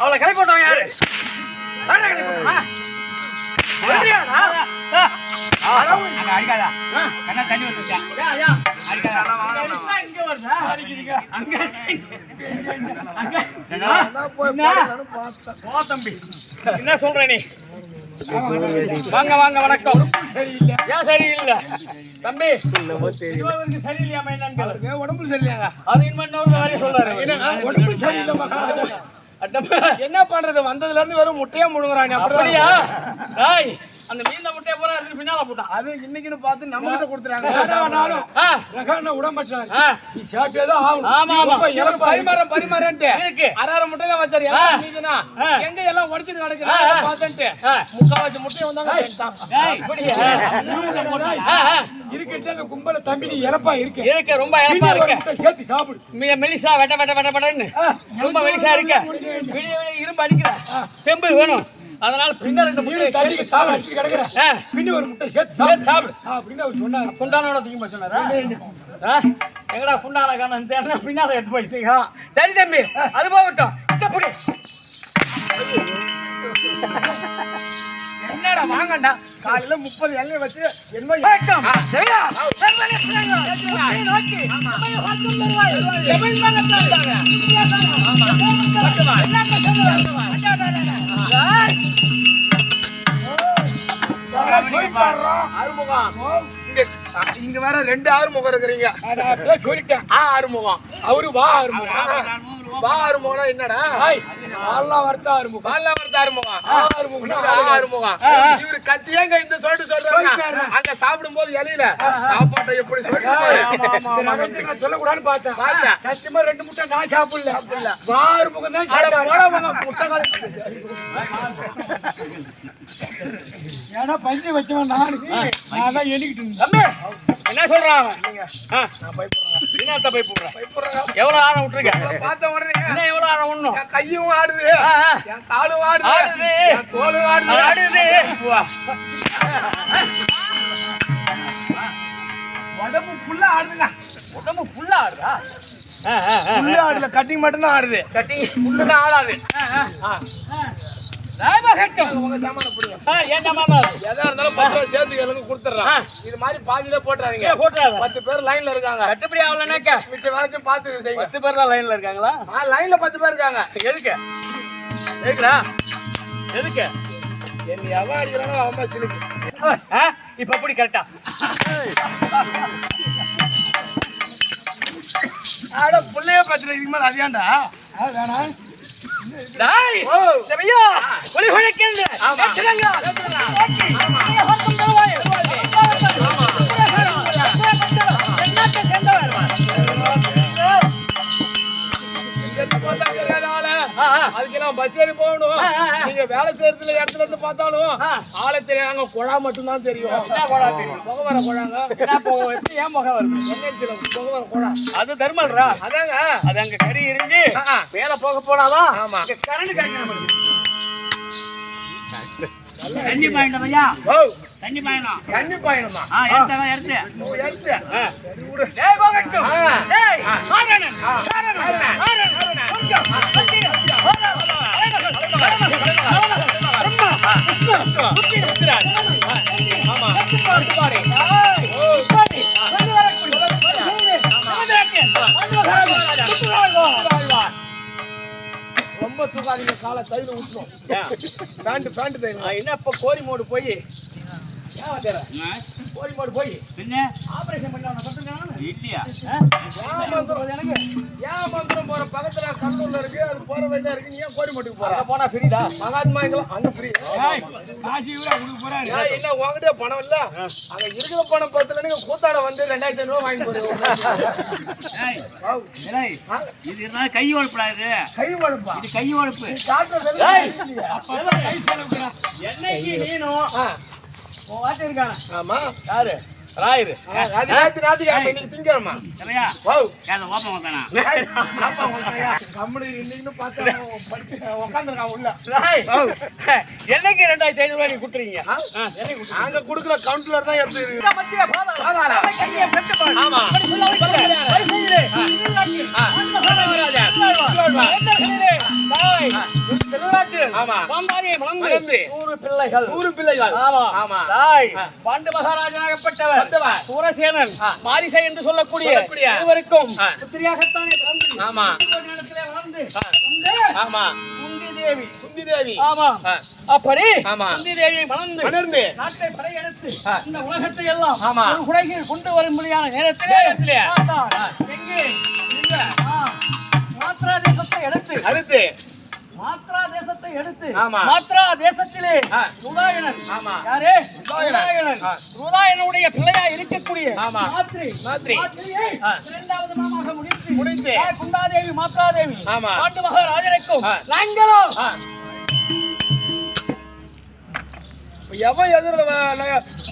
அவளை கிளப்பி விட்டவன் யாரு? அடிக்காதா? கண்ணா தண்ணி. அடிக்காதா? இங்க வருதா? அங்க? போ தம்பி. என்ன சொல்ற நீ? வாங்க வாங்க வணக்கம். ஏன் சரியில்லை? தம்பி சரியில்லையாம என்னன்னு. உடம்பு சரியில்லையாங்க அது வேலையை சொல்றாரு. உடம்பு சரியில்லை என்ன பண்றது? வந்ததுல இருந்து வெறும் முட்டையா முழுங்குறாங்க அப்படியா? டேய் அந்த மீந்த முட்டையை பூரா எடுத்து பின்னால போட்டான். அது இன்னைக்குன்னு பார்த்து நம்ம கிட்ட கொடுத்துறாங்க. ஆ, ரகான ஆ, நீ சாப்பிட்டே ஆகும் ஆமா, ஆமா. பரிமாறம் பரிமாறன்ட்டு. இருக்கு. அரை அரை முட்டை தான் வச்சாரு. எல்லாம் மீதுனா ஆ. எங்க எல்லாம் உடைச்சிட்டு பார்த்துட்டு ஆ. முக்காவாசி முட்டையை வந்தாங்க. இருக்கிட்டு அந்த கும்பல தம்பி நீ இறப்பா இருக்கு. இருக்கு. ரொம்ப ஒரு இருக்கு. சேர்த்து சாப்பிடு. மெ- மெலிசா வெட்ட வெட்ட வெட்ட வெட்டன்னு. ரொம்ப மெலிசா இருக்க. இரும்பு அடிக்கிற. தெம்பு வேணும். அதனால பின்ன ரெண்டு முட்டை தள்ளிக்கு சாப்பிட. அடிச்சு கிடக்குற. ஆ, பின்ன ஒரு முட்டை சேர்த்து சேர்த்து சாப்பிடு. அப்படின்னு அவர் சொன்னாரு. குண்டானோட தூக்கி சொன்னாரா? ஆ, எங்கடா குண்டான காரணம் தேடினா பின்னால எடுத்து போய் தூக்கலாம் சரி தம்பி அது போகட்டும். இந்த புடி. என்னடா வாங்கண்டா? காலையில முப்பது எண்ணெய் வச்சு என்ன இங்க வேற ரெண்டு ஆறுமுகம் இருக்கிறீங்க. சொல்லிட்டேன். ஆ ஆறுமுகம். அவரு வா ஆறுமுகம். வா ஆறுமுகம்னா என்னடா? பால்லாம் வறுத்த ஆறுமுகம். வறுத்த ஆறுமுகம். ஆறுமுகம். ஆறுமுகம். இவரு கத்தியாங்க இந்த சொல்லிட்டு சொல்றாங்க அங்க சாப்பிடும் போது இலையில சாப்பாட்டை எப்படி சொல்லிட்டு சொல்லக்கூடாதுன்னு பார்த்தேன். பார்த்தேன். ரெண்டு முட்டை நான் சாப்பிடல. சாப்பிடல. ஆறு முகம் தான் சாப்பிட்டேன் ஏன்னா பஞ்சு வச்சவன் நானுக்கு நான் தான் எண்ணிக்கிட்டு இருந்தேன். என்ன சொல்றான் அவன்? என்னத்த போய் போடுறேன் எவ்வளவு ஆழம் விட்டுருக்க? பார்த்த உடனே இன்னும் எவ்வளவு ஆழம் என் கையும் ஆடுது. என் காலும் ஆடுது. ஆடுது. தோலும் ஆடுது. ஆடுது. உடம்பு ஃபுல்லா ஆடுதுங்க. உடம்பு ஃபுல்லா ஆடுதா. ஃபுல்லா ஆடுல கட்டிங் மட்டும் தான் ஆடுது. கட்டிங் ஃபுல்லா ஆடாது. இது மாதிரி பாதியில போட்டுறாதீங்க. இங்கே போட்டுறாத. பத்து பேர் லைன்ல இருக்காங்க. கட்டுப்படி ஆகலைனாக்கா, மிச்ச வேலைக்கும் பார்த்து செய்யுங்க. பத்து பேர் தான் லைன்ல இருக்காங்களா? லைன்ல பத்து பேர் இருக்காங்க. எதுக்கு? எதுக்குடா? எதுக்கு? என்ன எவன் அடிக்கிறானோ அவன் சிலுக்கு இப்ப எப்படி கரெக்டா ஆட புள்ளைய பத்திர இதுக்கு மேல அதிகாண்டா வேணாம். டேய் ஓ. சபையா ஒளி ஹாக்கம் தருவாய். என்னத்தை சேர்ந்தவர் அதுக்கெல்லாம் பஸ் ஏறி போகணும். நீங்க வேலை செய்யறதுல இடத்துல இருந்து பார்த்தாலும். ஆளை தெரியாங்க குழா மட்டும் தான் தெரியும். என்ன குழா தெரியும்? புகை வர குழாங்க ஏன் முகம் வருது? புகை வர குழா. அது தர்மல்ரா? அதாங்க. அது அங்க கறி இருந்து. மேல போக போனாதான் ஆமா. கரண்ட் நமக்கு தண்ணி பாயிண்ட் ஐயா. தண்ணி பாயணும். கண்ணி பாயணுமா? ஆ எடுத்தவன் எடுத்து எடுத்து. டேய் போகட்டும். டேய் ஆ. மாறணும். ஆ. மாறணும். மாறணும். மாறணும் கொஞ்சம். ரொம்ப தூக்காதீங்க காலை தையில ஊற்றணும் பேண்ட் பேண்ட் என்ன இப்ப கோரி மோடு போய் போய் பின்ன ஆபரேஷன் பண்ண சொல்லிருக்காங்க இல்லையா ஏன் மந்திரம் எனக்கு? ஏன் மந்திரம் போற பக்கத்துல கல்லூர்ல இருக்கு அது போற வழியில இருக்கு. நீ ஏன் கோரிமட்டுக்கு போற? போனா ஃப்ரீடா? மகாத்மா எங்கெல்லாம் அங்க ஃப்ரீ. காசி விட உங்களுக்கு போறாரு. ஏன் என்ன உங்ககிட்ட பணம் இல்ல? அங்க இருக்கிற பணம் பத்துல நீங்க கூத்தாட வந்து ரெண்டாயிரத்தி ஐநூறு ரூபாய் வாங்கி போடுவோம் இது இருந்தா கை ஒழுப்படாது கை வழுப்பா இது கை ஒழுப்பு. டாக்டர் நீனும் ஆமா. யாரு? ராயரு. அது ராத்தி ராத்தி இன்னைக்கு திங்கிறமா சரியா? ஓ ஏன் ஓப்பன் வந்தானா கம்பெனி இன்னைக்கு பார்த்தா படிச்சு உட்காந்துருக்கான் உள்ள. என்னைக்கு ரெண்டாயிரத்தி ஐநூறு ரூபாய் கொடுத்துறீங்க நாங்க குடுக்குற கவுன்சிலர் தான் எடுத்து ஆமா. ஆமா. நூறு பிள்ளைகள் நூறு பிள்ளைகள் ஆமா ஆமா. தாய். பாண்டு மகாராஜனாகப்பட்டவர் பட்டவர். சூரசேனன். மாரிசை என்று சொல்லக்கூடிய. இருவருக்கும் ஆ. புத்திரியாகத்தானே பிறந்து ஆமா. இந்த ஆமா குந்தி தேவி குந்தி தேவி ஆமா ஆ. அப்படி ஆமா. குந்தி தேவியை மணந்து மணந்து. நாட்டை படையெடுத்து ஆ. இந்த உலகத்தை எல்லாம் ஆமா. ஒரு குடையில் கொண்டு வரும்படியான நேரத்திலே. எங்கே. மாத்ரா தேசத்தை எடுத்து அடுத்து மாத்ரா தேசத்தை எடுத்து ஆமா. மாத்ரா தேசத்திலே ஆமா. யாரு ஆ. சுதாயனுடைய பிள்ளையா இருக்கக்கூடிய ஆமா. மாத்ரி மாத்ரி. இரண்டாவது மாமாக முடித்து முடித்து. ஆ, குந்தாதேவி மாத்ராதேவி ஆமா. பாண்டு மகாராஜனுக்கும். நாங்களும். எவன் எதிர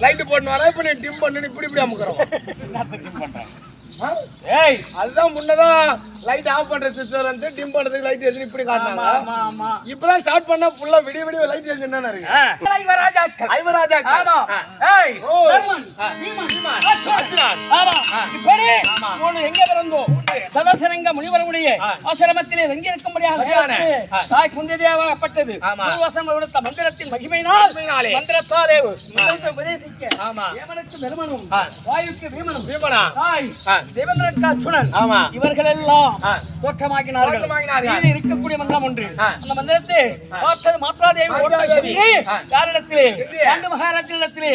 லைட் போட்டு வரா இப்ப நீ டிம் பண்ணு இப்படி இப்படி அமுக்குறோம் ஆ? ஏய் அதுதான் முன்னதான் லைட் ஆஃப் பண்ற சிஸ்டர் வந்து டிம் பண்றதுக்கு லைட் எதுவும் இப்படி ஆமா ஆமா இப்பதான் ஸ்டார்ட் பண்ணா ஃபுல்லா விடிய விடிய லைட் எதுவும் என்ன இருக்கு. ஐவராஜா ஆமா. ஏய். ஆமா. இப்படி எங்க பிறந்தோம் சதசரங்க முனிவரமுடைய ஆ. ஆசிரமத்திலே. நேரத்திலே ஆ. தாய் குந்திதேவாகப்பட்டது ஆமா. பூர்வசம் விடுத்த மந்திரத்தின் மகிமையினால். மந்திரத்தாலே ஆமா. தேவனுக்கு தருமனும் ஆ. வாயுக்கு பீமனும் பீமனா தாய் ஆ. தேவேந்திரனுக்கு அர்ஜுனன் ஆமா. இவர்கள் எல்லாம். தோற்றமாக்கினார்கள் இருக்கக்கூடிய மந்திரம் ஒன்று. அந்த மந்திரத்தை பார்த்தது மாத்ராதேவி ஓட்ட மாத்ராதேவி. சொல்லி ஆ. யாரிடத்திலே? பாண்டு மகாராஜனிடத்திலே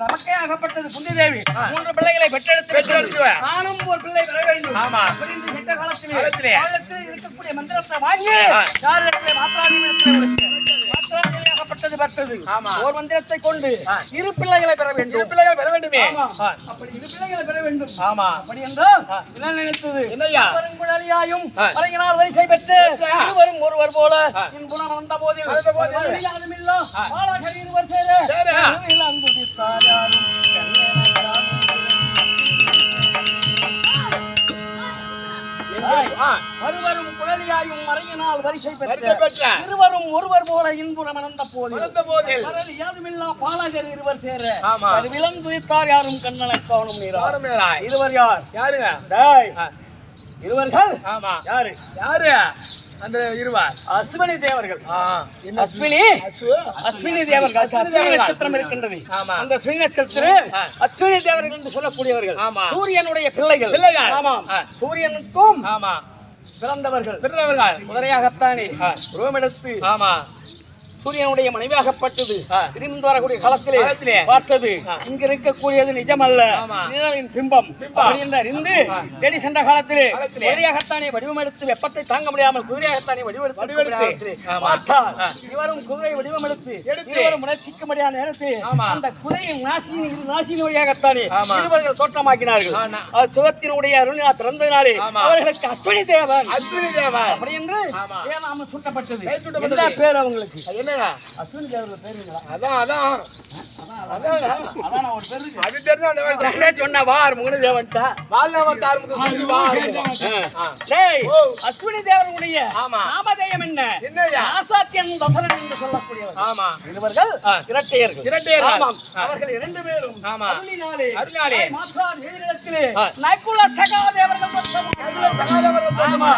தமக்கே ஆகப்பட்டது குந்தி தேவி மூன்று பிள்ளைகளை பெற்றெடுத்து பெற்றெடுத்து. நானும் ஒரு பிள்ளை பெற வேண்டும் ஆமா. காலத்திலே இருக்கக்கூடிய மந்திரத்தை வாங்கி. யாரிடத்திலே மாத்ராதேவி மாத்ராதேவி பெற்றது ஆமா. ஒரு மந்திரத்தை கொண்டு. இரு பிள்ளைகளை பெற இரு வேண்டும் பிள்ளைகள் பெற வேண்டுமே. அப்படி இரு பிள்ளைகளை பெற வேண்டும் ஆமா அப்படி என்றால். என்ன நினைத்தது என்னய்யா? பெருங்குழலியாயும் ஆ. பழகினால் வரிசை பெற்று. இருவரும் ஒருவர் போல. இன்புணம் வந்த போதில் வந்த போதில். வலியாதுமில்லா. ஆ. அருவரும் குழலியாயும் மறையினால் வரிசை பெற்ற. இருவரும் ஒருவர் போல இன்புணம் அனந்த போதில் யாதுமில்லா பாலாகர் இருவர் சேர. ஆமா. விலம் துதித்தார் யாரும் கண்ணனை காணும் நீரா. இருவர் யார்? யாருங்க. இருவர்கள்? ஆமா. யாரு? யாரு? அந்த இருவா அஸ்வினி தேவர்கள். அஸ்வினி? தேவர்கள். அஸ்வினி. நட்சத்திரம் இருக்கின்றது. அந்த அஸ்வினி நட்சத்திரம் ஆ. அஸ்வினி தேவர்கள் என்று சொல்லக்கூடியவர்கள். ஆமா. சூரியனுடைய பிள்ளைகள். பிள்ளைகள். ஆமாம். சூரியனுக்கும் ஆமா. பிறந்தவர்கள். திருநவர்கள் குதிரையாகத்தானே ஆ. ரோமெடுத்து ஆமா. சூரியனுடைய மனைவியாகப்பட்டது. திரும்பி வரக்கூடிய காலத்திலே. பார்த்தது இங்க இருக்கக்கூடியது நிஜமல்ல. நிழலின் பிம்பம் அறிந்து தேடி சென்ற காலத்திலே. குதிரையாகத்தானே வடிவமெடுத்து வெப்பத்தை தாங்க முடியாமல் குதிரையாகத்தானே வடிவெடுத்து. பார்த்தால். இவரும் குதிரை வடிவமெடுத்து எடுத்து. இருவரும் உணர்ச்சிக்க முடியாத நேரத்தில். அந்த குதிரையின் நாசினி இரு நாசினி வழியாகத்தானே. இருவர்கள் தோற்றமாக்கினார்கள். அது சுகத்தினுடைய அருளினால் பிறந்ததினாலே. அவர்களுக்கு அஸ்வினி தேவன் அஸ்வினி தேவர் அப்படி என்று சுட்டப்பட்டது. என்ன பேர் அவங்களுக்கு என்னங்க அஸ்வினி தேவர்கள் பேருங்களா அதான் அதான் அதான் நான் ஒரு பேர் இருக்கு. அது தெரிஞ்சா அந்த மாதிரி நானே சொன்ன வார் முகனு தேவன்டா வாழ்நாள் ஆரம்பித்து சொல்லி வா ஆ. டேய் ஓ. அஸ்வினி தேவர்களுடைய ஆமா. நாமதேயம் என்ன என்னய்யா? ஆசாத்தியன் தசரன் என்று சொல்லக்கூடியவர் ஆமா இவர்கள் ஆ. இரட்டையர்கள் இரட்டையர்கள். ஆமாம் ஆ. அவர்கள் இரண்டு பேரும் ஆமா. அருளினாலே அருளினாலே. மாற்றார் எதிரிடத்திலே ஆ. நகுல சகாதேவர்கள் சகாதேவர்கள் ஆமா.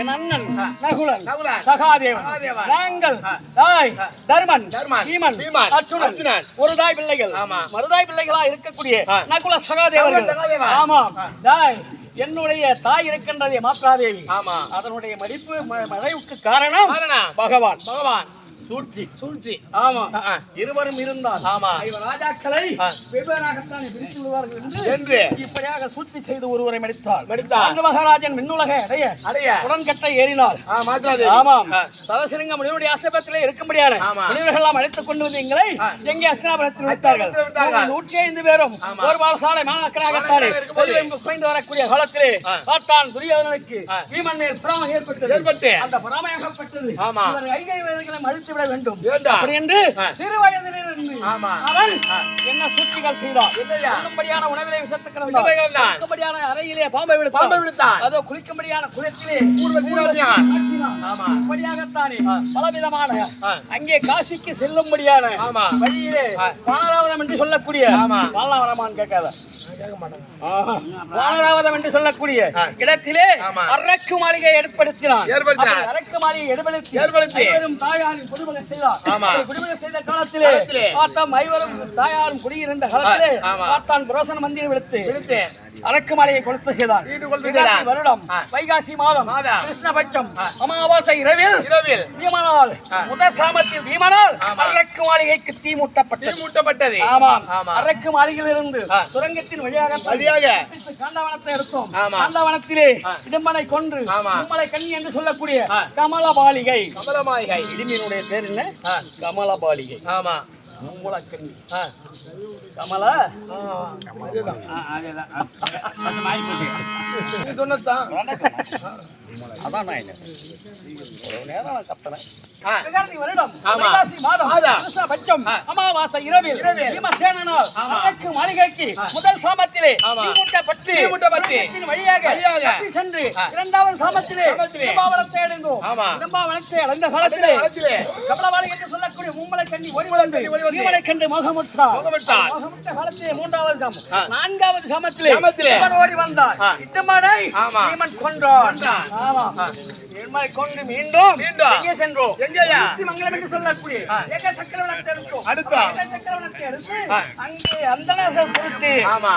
என் அண்ணன் நகுலன் நகுலன். சகாதேவன் சகாதேவன். நாங்கள் தாய் தர்மன் தர்மன். பீமன் பீமன். அர்ஜுனன் அர்ஜுனன். ஒரு தாய் பிள்ளைகள் ஆமா. மறுதாய் பிள்ளைகளா இருக்கக்கூடிய. நகுல சகாதேவர்கள். ஆமாம் தாய் என்னுடைய தாய் இருக்கின்றதே மாத்ராதேவி ஆமா. அதனுடைய மடிப்பு ம- மறைவுக்கு காரணம். பகவான் பகவான் சூழ்ச்சி சூழ்ச்சி ஆமா. இருவரும் இருந்தால் ஆமா. ராஜாக்களை. வெவ்வேறாகத்தானே பிரித்து விடுவார்கள் என்று இப்படியாக சூழ்ச்சி செய்து ஒருவரை மடித்தார் மடித்தார். மகாராஜன் விண்ணுலக அடைய அடைய உடன்கட்டை ஏறினார் ஆமாம். சதசிருங்க முனிவருடைய ஆசிரமத்திலே இருக்கும்படியான. முனிவர்கள் எல்லாம் அழைத்துக் கொண்டு வந்து எங்களை. எங்கே அஸ்தினாபுரத்தில் விட்டார்கள். நூற்றி ஐந்து பேரும். ஒரு பாலசாலை மாணாக்கராகத்தானே குறைந்து வரக்கூடிய காலத்திலே. பார்த்தான் துரியோதனுக்கு. பீமன் மேல் பிராம ஏற்பட்டது ஏற்பட்டு. அந்த பிராமையாகப்பட்டது ஆமா. ஐகை வேதங்களை அழித்து வேண்டும். அப்படி என்று ஆ. சிறு வயதிலிருந்து ஆமா. அவன் ஆ. என்ன சூழ்ச்சிகள் செய்தார் என்னய்யா? உண்ணும்படியான உணவிலே. குளிக்கும்படியான அறையிலே பாம்பை விழுத்தான் பாம்பை விழுத்தான். அதோ குளிக்கும்படியான குளத்திலே ஆ. பலவிதமான. அங்கே காசிக்கு செல்லும்படியான. வழியிலே. வானராவதம் என்று சொல்லக்கூடிய ஆமா. வானராவதமான்னு கேட்காத. வானராவதம் என்று சொல்லக்கூடிய ஆ. இடத்திலே ஆமா. அரக்கு மாளிகை ஏற்படுத்தினான் ஏற்படுத்தினான். அப்படி அரக்கு மாளிகை ஏற்படுத்தி ஏற்படுத்தி. ஐவரும் தாயாரும் குடிமகன் செய்தார் ஆமா. அப்படி குடிமகன் செய்த காலத்திலே காலத்திலே. பார்த்தாம் ஐவரும் தாயாரும் குடியிருந்த காலத்திலே ஆ. ஆமா. பார்த்தான் புரோசன மந்திரம் எடுத்து விழுத்து அரக்கு மாளிகை கொளுத்து செய்தான். வருடம். வைகாசி மாதம். கிருஷ்ணபட்சம் அமாவாசை இரவில் இரவில் பீமனால் முதல் சாமத்தில் பீமனால். அரக்கு மாளிகைக்கு தீ மூட்டப்பட்டது மூட்டப்பட்டது ஆமாம் ஆமா. அரக்கு மாளிகையிலிருந்து. சுரங்கத்தின் வழியாக வழியாக. காண்டவனத்தை எடுத்தோம். காண்டவனத்திலே. இடும்பனை கொன்று. உம்மலை கண்ணி என்று சொல்லக்கூடிய. கமலபாலிகை கமலமாளிகை இடிமையினுடைய பேர் என்ன. கமலபாலிகை ஆமா மூலக்கண்ணி ஆ. கமல சொன்னதுதான் அதான் நான் என்ன. நேரம் வருடம். அமாவாசை இரவில். பீமசேனனால் மாளிகைக்கு முதல் சாமத்திலே சுரங்கத்தின் வழியாக சென்று. இரண்டாவது சாமத்திலே அடைந்தோம். அடைந்த காலத்திலே என்று சொல்லக்கூடிய மும்மலை கண்ணி கண்டு முகமுற்றார். முகமுற்ற. மூன்றாவது சாமம். நான்காவது சாமத்திலே ஓடி வந்தார். இட்டுமனை கொன்றான். கொண்டு மீண்டும் மீண்டும். சென்றோம்? மங்கலம் என்று சொல்லக்கூடிய. ஆ. அங்கே அந்தணர்கள் பொறுத்து ஆமா.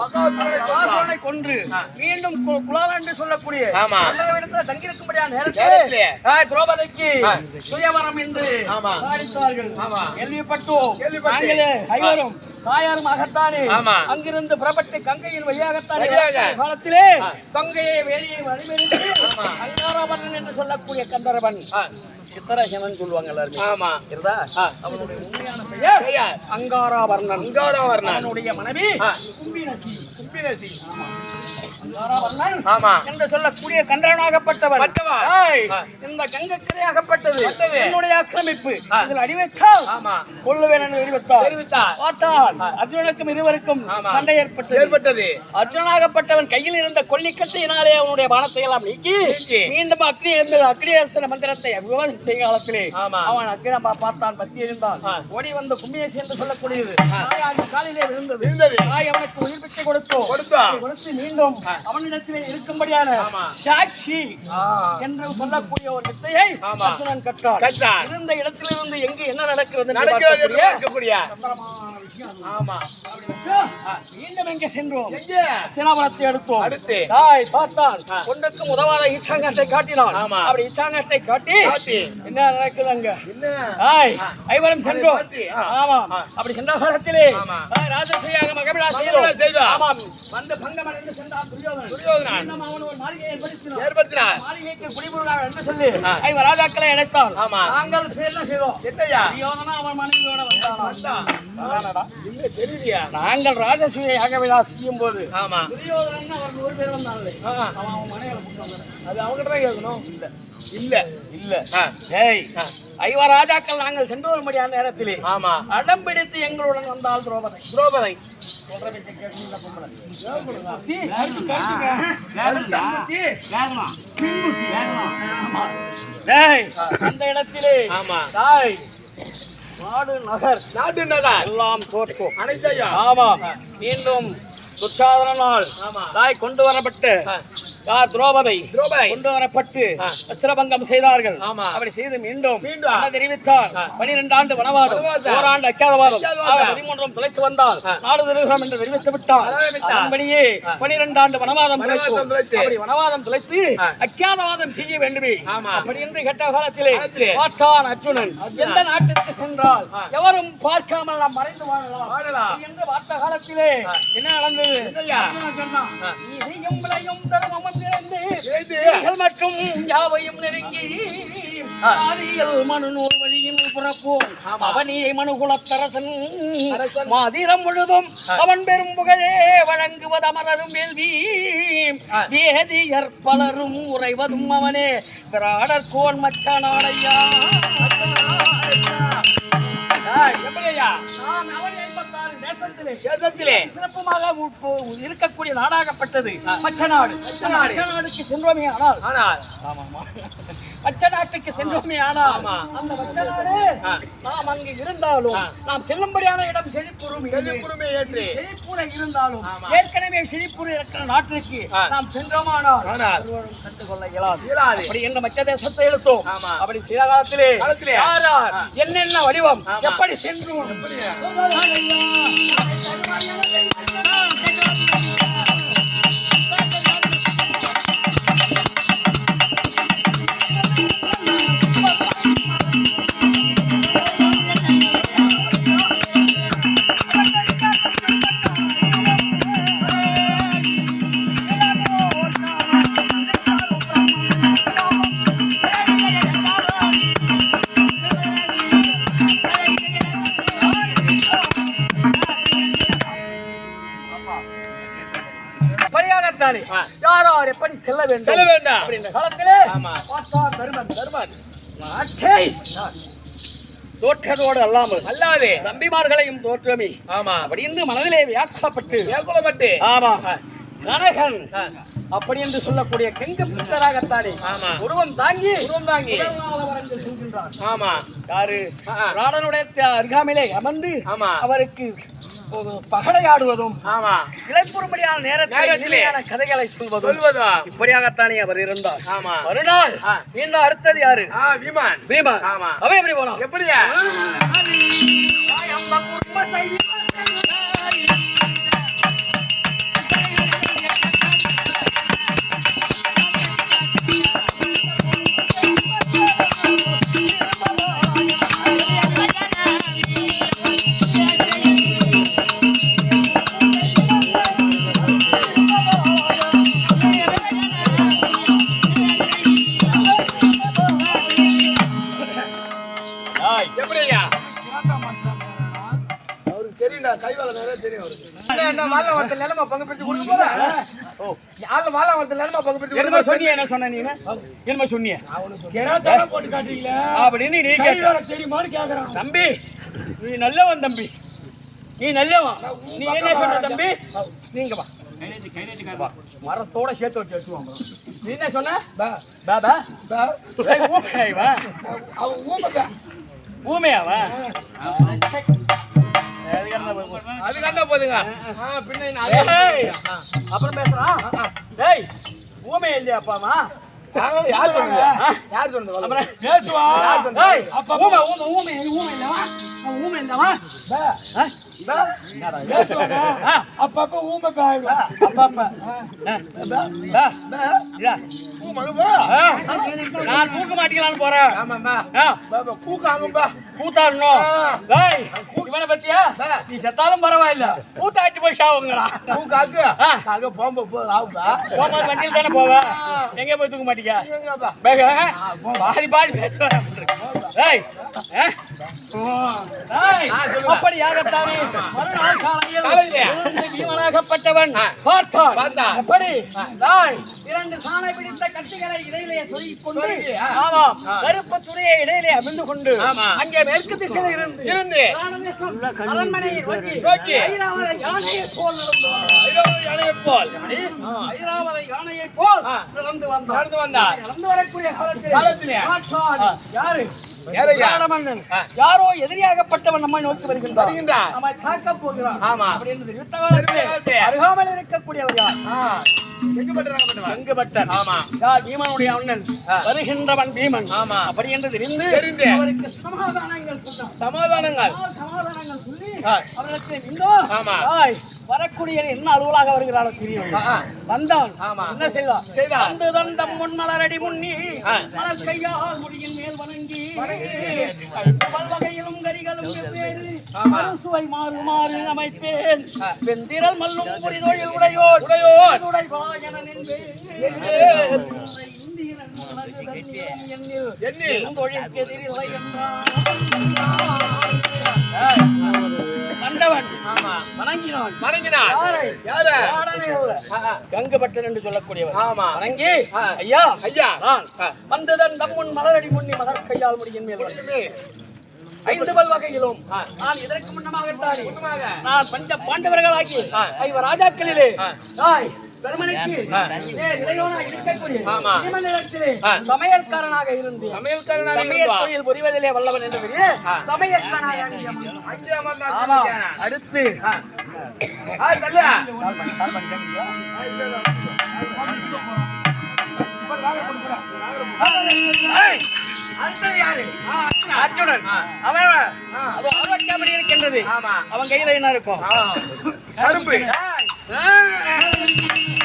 பகாசூரனை கொன்று கொன்று மீண்டும் கு- குலாலா என்று சொல்லக்கூடிய இடத்துல தங்கியிருக்கும்படியான நேரத்திலே. திரௌபதிக்கு. சுயவரம் என்று. கேள்விப்பட்டோம் கேள்விப்பட்டு. நாங்களே ஐவரும் தாயாரும் அகத்தானே ஆமா. அங்கிருந்து புறப்பட்டு கங்கையின் வழியாகத்தானே காலத்திலே. கங்கையை வேலியை வழிமறித்து அங்காரவன் என்று சொல்லக்கூடிய கந்தரவன். சித்தராசனன் சொல்லுவாங்க எல்லாருமே ஆமா இருந்தா. அவனுடைய உண்மையான பெயர். அங்காராவர்ணன் அங்காரவர்ணன். அவனுடைய மனைவி. கும்பினசி கும்பினசி. என்று சொல்லக்கூடிய ஆ. இந்த கங்கக்கரையாகப்பட்டது பட்டது. என்னுடைய ஆக்கிரமிப்பு. இதில் கொள்ளுவேன் என்று தெரிவித்தார் தெரிவித்தார் பார்த்தால் அர்ஜுனனுக்கும் இருவருக்கும். சண்டை ஏற்பட்டது ஏற்பட்டது அர்ஜுனாகப்பட்டவன் கையில் இருந்த கொல்லிக்கட்டையினாலே அவனுடைய பானத்தை எல்லாம் நீக்கி. மீண்டும் அக்னி இருந்த அக்னியரசன மந்திரத்தை அபிவாதம் செய்ய காலத்திலே ஆமா. அவன் அக்னியம்பா பார்த்தான் பத்தி இருந்தான். ஓடி வந்த கும்பியேசி என்று சொல்லக்கூடியது காலிலே விழுந்தது அவனுக்கு உயிர் பிச்சை கொடுத்தோம். கொடுத்து மீண்டும். அவனிடத்திலே இருக்கும்படியான. சாட்சி. என்று சொல்லக்கூடிய ஒரு வித்தையை கற்றான். இருந்த இடத்திலிருந்து எங்கு என்ன நடக்கிறது நடக்கிறது ஆமா. ஆ, மீண்டும் எங்கே சென்றோம்? எங்கே? சினாபலத்தை எடுத்தோம் அடுத்து? தாய் பார்த்தான் ஒன்றுக்கும் உதவாத ஈச்சாங்கத்தை காட்டினான் ஆமா. அப்படி ஈச்சாங்கத்தை காட்டி காட்டி. என்ன நடக்குது அங்க? தாய் ஐவரும் சென்றோம். ஆமா. அப்படி சென்ற காலத்திலே ஆமா. தாய் ராஜசையாக மகபிலா மகபிலா செய்தோம். செய்தோம். ஆமாம் வந்து பங்கம் அடைந்து சென்றான் துரியோதனன். துரியோதனன். இன்னும் அவன் ஒரு மாளிகையை ஏற்படுத்தினான். ஏற்படுத்தினார் மாளிகைக்கு குடிபுறாக என்று சொல்லி. ஐவர் ராஜாக்களை அழைத்தான். ஆமா. நாங்கள் என்ன செய்தோம். துரியோதனா அவன் மனைவியோட வந்தான். நாங்கள் ராஜசூயை அகவிழா செய்யும் போது ஆமா. துரியோதனன் அவர் நூறு பேர் வந்தாங்களே. அவன் வந்தான். அது அவங்ககிட்ட தான் கேட்கணும். இல்ல. இல்ல இல்ல. ஏய் ஐவ ராஜாக்கள் நாங்கள் சென்று வரும்படியான நேரத்திலே ஆமா. அடம் பிடித்து எங்களுடன் வந்தால் திரௌபதி. துரோபதை. அந்த இடத்திலே ஆமா. தாய் நாடு நகர். நாட்டு நகர். எல்லாம் தோற்கும். அனைத்தையா ஆமா மீண்டும் துச்சாதனால் ஆமா தாய் கொண்டு வரப்பட்டு திரௌபதி கொண்டு வரப்பட்டு. வஸ்திரபங்கம் செய்தார்கள். அப்படி செய்து மீண்டும் தெரிவித்தார். பனிரெண்டு ஆண்டு வனவாதம். ஓராண்டு அக்காதவாதம் அக்காதவாதம். பதிமூன்றும் தொலைத்து வந்தால். நாடு திருகம் என்று தெரிவித்து விட்டார். அதன்படியே. பனிரெண்டு ஆண்டு வனவாதம். அப்படி வனவாதம் தொலைத்து ஆ. அக்கியாதவாதம் செய்ய வேண்டுமே. அப்படி என்று கேட்ட காலத்திலே. பார்த்தான் அர்ஜுனன் எந்த நாட்டிற்கு சென்றால். எவரும் பார்க்காமல் நாம் மறைந்து வாழலாம் என்று பார்த்த காலத்திலே. என்ன நடந்தது ஆ. நீதியும் விளையும் நீதிகள் மற்றும் யாவையும் நெருங்கி ஆ. மனு நூல் வழியில் பிறப்போம் அவனியை மனுகுலத்தரசன் அரசன். மாதிரம் முழுதும் அவன் பெரும் புகழே வழங்குவது அமரரும் வேள்வி வேதியர் பலரும் உறைவதும் அவனே விராடர் கோன் மச்சானாடையா சிறப்புமாக இருக்கக்கூடிய நாடாகப்பட்டது நாடு நாடுக்கு சென்றோமே ஆனால் ஆனால் நாட்டுக்கு சென்றோமே ஆனால். அந்த நாடு ஆ. நாம் அங்கு இருந்தாலும். நாம் செல்லும்படியான இடம் செழிப்புறும். குடும்பை ஏற்று செழிப்புற இருந்தாலும். ஏற்கனவே செழிப்புற இருக்கிற நாட்டிற்கு. நாம் சென்றோமானால் ஒருவரும் கற்றுக்கொள்ள இயலாது இயலாது. அப்படி என்ற மச்ச தேசத்தை எடுத்தோம் ஆமா. அப்படி சில காலத்திலே. என்னென்ன வடிவம் ஆமா. எப்படி யார் யார் எப்படி செல்ல வேண்டும்? செல்ல வேண்டாம். காலத்திலே ஆமா. தருமன் தருமன். தோற்றதோடு அல்லாமல். அல்லாதே. தம்பிமார்களையும் தோற்றமே. ஆமா. அப்படி என்று மனதிலே வியாக்குலப்பட்டு. ஏற்படப்பட்டு ஆமா. கனகன். அப்படி என்று சொல்லக்கூடிய கெங்கு பித்தராகத்தானே. ஆமா. உருவம் தாங்கி உருவம் தாங்கி. ஆமா. யாரு? த- அருகாமையிலே அமர்ந்து ஆமா. அவருக்கு பகடையாடுவதும் ஆமா இளைப்புறும்படியான நேரத்தில் கதைகளை சொல்வதும் சொல்வதா இப்படியாகத்தானே அவர் இருந்தார் ஆமா மறுநாள். மீண்டும் அடுத்தது யாரு ஆ விமான் பீமா ஆமா. அவன் எப்படி எப்படியா எப்படியா என்ன வாழை நிலமா பங்கு பிரிச்சு கொடுக்க போற? யாரு வாழை ஒருத்தர் நிலமா பங்கு பிரிச்சு என்னமோ சொன்னியே என்ன சொன்ன நீ? என்னமோ சொன்னியே? கேட்டால போட்டு காட்டுறீங்களே? அப்படின்னு நீ. வேலை தெரியுமான்னு கேக்குறான். தம்பி நீ நல்லவன் தம்பி. நீ நல்லவன். நீ என்ன சொன்ன தம்பி? நீங்க வா. மரத்தோட சேர்த்து வச்சு வச்சுவாங்க நீ என்ன சொன்ன. ஊமையாவா? அந்த இருந்தா போதுங்க. பின்ன அதே- அப்புறம் பேசுறான் டேய் ஊமை இல்லையா அப்பாமா யார் யார் சொன்னது? யார் சொன்னது? அப்புறம் பேசுவா? ஊமை ஊமை ஊமை இல்லவா ஊமை இல்லவா அப்பப்ப ஊமை காயிடும் அப்பா அப்பா ஆ, ஆ, இதா. ஆ, நான் தூக்க மாட்டிக்கலான்னு போறேன். ஆமாம்மா. ஆ, பாபா கூக்காங்கப்பா கூத்தாடணும். இவனை பத்தியா? நீ செத்தாலும் பரவாயில்ல. கூத்தாச்சு போய் சாவுங்கடா. கூக்காக்கு. அங்க போம்ப போ ஆகுப்பா போகும்போது வண்டியில் தானே போவ? எங்கே போய் தூக்க மாட்டீங்க பாதி பாதி பேசுவேன். ஏய் ஆ? ஏய், அப்படியாகத்தானே மறுநாள் காலையில் காலையிலே. எழுந்து வீமனாகப்பட்டவன் பார்த்தான் பார்த்தான். எப்படி தாய் இரண்டு சாணை பிடித்த கட்டிகளை இடையிலே சொருகிக் கொண்டு சொருகி, ஆ. ஆமாம் கருப்பு துணியை இடையிலே அமிழ்ந்து கொண்டு. அங்கே மேற்கு திசையில் இருந்து இருந்து. அரண்மனையை நோக்கி போல் நடந்தான். ஐராவத யானையைப் போல். ஐராவத யானையைப் போல் ஆ. நடந்து வந்தான் நடந்து வந்தார். நடந்து வரக்கூடிய காலத்தில் காலத்திலே. சாட்சாத் யாரு யாரையா? ராவணமன்னன். யாரோ எதிரியாகப்பட்டவன் நம்மை நோக்கி வருகின்றான். நம்மை போகிறான் ஆமா. அப்படின்னு தெரிவித்த. அருகாமல் இருக்கக்கூடியவர் யார் ஆமா. யார் பீமனுடைய அண்ணன். வருகின்றவன் பீமன் ஆமா. அப்படி என்று தெரிந்து. அவருக்கு சமாதானங்கள் சமாதானங்கள் சமாதானங்கள் சொல்லி. அவர்களுக்கு ஆமா. வரக்கூடிய என்ன அலுவலாக ஆ. வந்தான் ஆமா. என்ன செய்தான். வந்து தந்தம் முன் மலரடி முன்னி. மலர் கையால் முடியின் மேல் வணங்கி பல்வகையிலும் கரிகளும். சுவை மாறு மாறு அமைப்பேன் வெந்திரல் மல்லும் புரிதொழில் உடையோர் உடையோர். உடை வாயன நின்றேன் எண்ணில். தொழிற்கெதிரில்லை என்றான் கண்டவன். வணங்கினான். அல்ல. கங்குபட்டன் என்று சொல்லக்கூடியவர் ஆமா. வணங்கி. ஐயா. ஐயா. வந்ததன் தம்முன் மலரடி முன்னி மலர் கையால் மேல் வந்து ஐந்து பல் வகையிலும் நான் இதற்கு முன்னமாகத்தானே நான் பஞ்ச பாண்டவர்களாகி ஐவர் ராஜாக்களிலே சமையல்காரனாக இருந்து. சமையல் புரிவதிலே வல்லவன் என்று சமையல்காரனாக. அடுத்து? அர்ஜுனன். அவன் ஆரோக்கியப்படி இருக்கின்றது. அவன் கையில என்ன இருக்கும்? ஆ.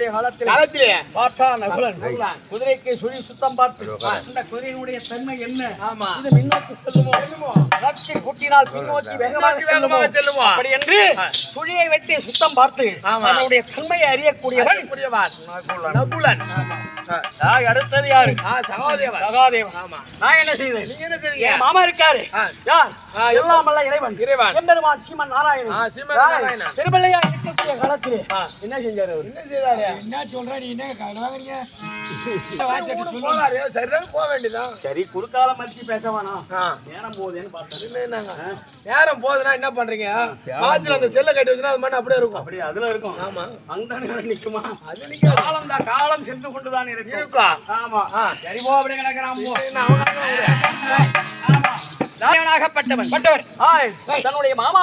இருக்கக்கூடிய காலத்தில் காலத்திலே. பார்த்தா நகுலன். குதிரைக்கு சுழி சுத்தம் பார்த்து அந்த குதிரையினுடைய தன்மை என்ன? ஆமா. இது முன்னோக்கி செல்லுமோ? ரத்தி குட்டினால் பின்னோக்கி வேகமாக செல்லுமோ? செல்லுமோ? அப்படி என்று சுழியை வைத்து சுத்தம் பார்த்து. அதனுடைய தன்மையை அறியக்கூடியவன் புரியவார் நகுலன். அடுத்தது யாரு? ஆ சகாதேவன் சகாதேவன் ஆமா. நான் என்ன செய்தேன்? நீங்க என்ன செய்றீங்க என் மாமா இருக்காரு. யார்? எல்லாம் வல்ல இறைவன். இறைவன். எம்பெருமான் சீமன் நாராயணன். ஆ, சீமன் தாய், நாராயணன். சிறுபிள்ளையா இருக்கக்கூடிய காலத்திலே. என்ன செஞ்சாரு அவரு? என்ன செய்தாரு? என்ன சொல்ற நீ? என்ன கலவாங்கறீங்க போறாரு. போக வேண்டியதான் சரி குறுக்கால மறுத்து பேச வேணாம். நேரம் போகுதுன்னு பார்த்தேன் என்ன என்னங்க? நேரம் போகுதுன்னா என்ன பண்றீங்க? வாட்சில அந்த செல்லை கட்டி வச்சுன்னா அது மட்டும் அப்படியே இருக்கும். அப்படி அதுல இருக்கும். ஆமா. நேரம் நிக்குமா? அது நிக்காது. காலம் தான் காலம் சென்று கொண்டுதான் இருக்கா? ஆமா. சரி போ அப்படி கிடக்கிறான் பட்டவர். தன்னுடைய மாமா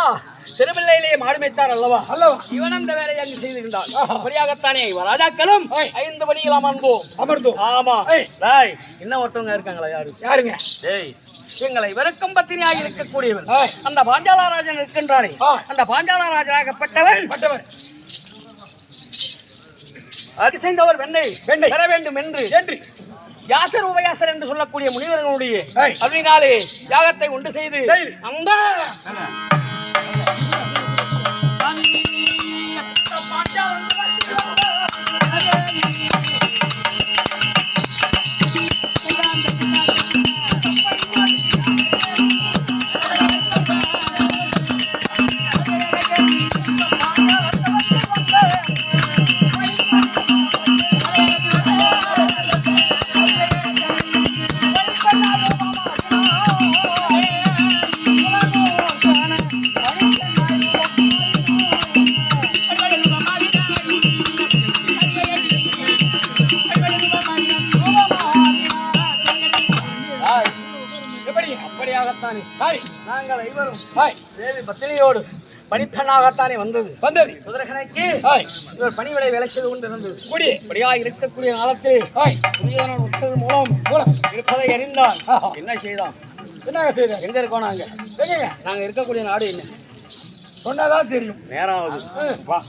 சிறுபிள்ளையிலே மாடு மேய்த்தார் அல்லவா? அல்லவா? இவன் அந்த வேலையை அங்கு செய்திருந்தான். அப்படியாகத்தானே ராஜாக்களும் ஐந்து வழியில் அமர்ந்தோம். அமர்ந்தோம். ஆமா. டேய் இன்னும் ஒருத்தவங்க இருக்காங்களா யாரு? யாருங்க? டேய் எங்களை வெறுக்கும் பத்தினியாக இருக்கக்கூடியவன். அந்த பாஞ்சாலராஜன் இருக்கின்றானே. ஆ. அந்த பாஞ்சாலராஜனாகப்பட்டவன் பட்டவர். அதிசைந்த ஒரு வெண்ணை வெண்ணெய். பெற வேண்டும் என்று என்று யாசர் உபயாசர் என்று சொல்லக்கூடிய முனிவர்களுடைய ஏய். அப்படினாலே யாகத்தை உண்டு செய்து செய்து. அந்த பணிப்பெண்ணாகத்தானே வந்தது. வந்தது. சுதரகனைக்கு இவர் பணிவிடை வேலை செய்து கொண்டு இருந்தது குடி இப்படியா இருக்கக்கூடிய காலத்தில் புதியவன் உற்றது மூலம் மூலம். இருப்பதை அறிந்தான். என்ன செய்தான்? என்னங்க செய்த? எங்க இருக்கோம் நாங்க? எங்கங்க? நாங்க இருக்கக்கூடிய நாடு என்ன? சொன்னாதான் தெரியும். நேரம் ஆகுது. வா.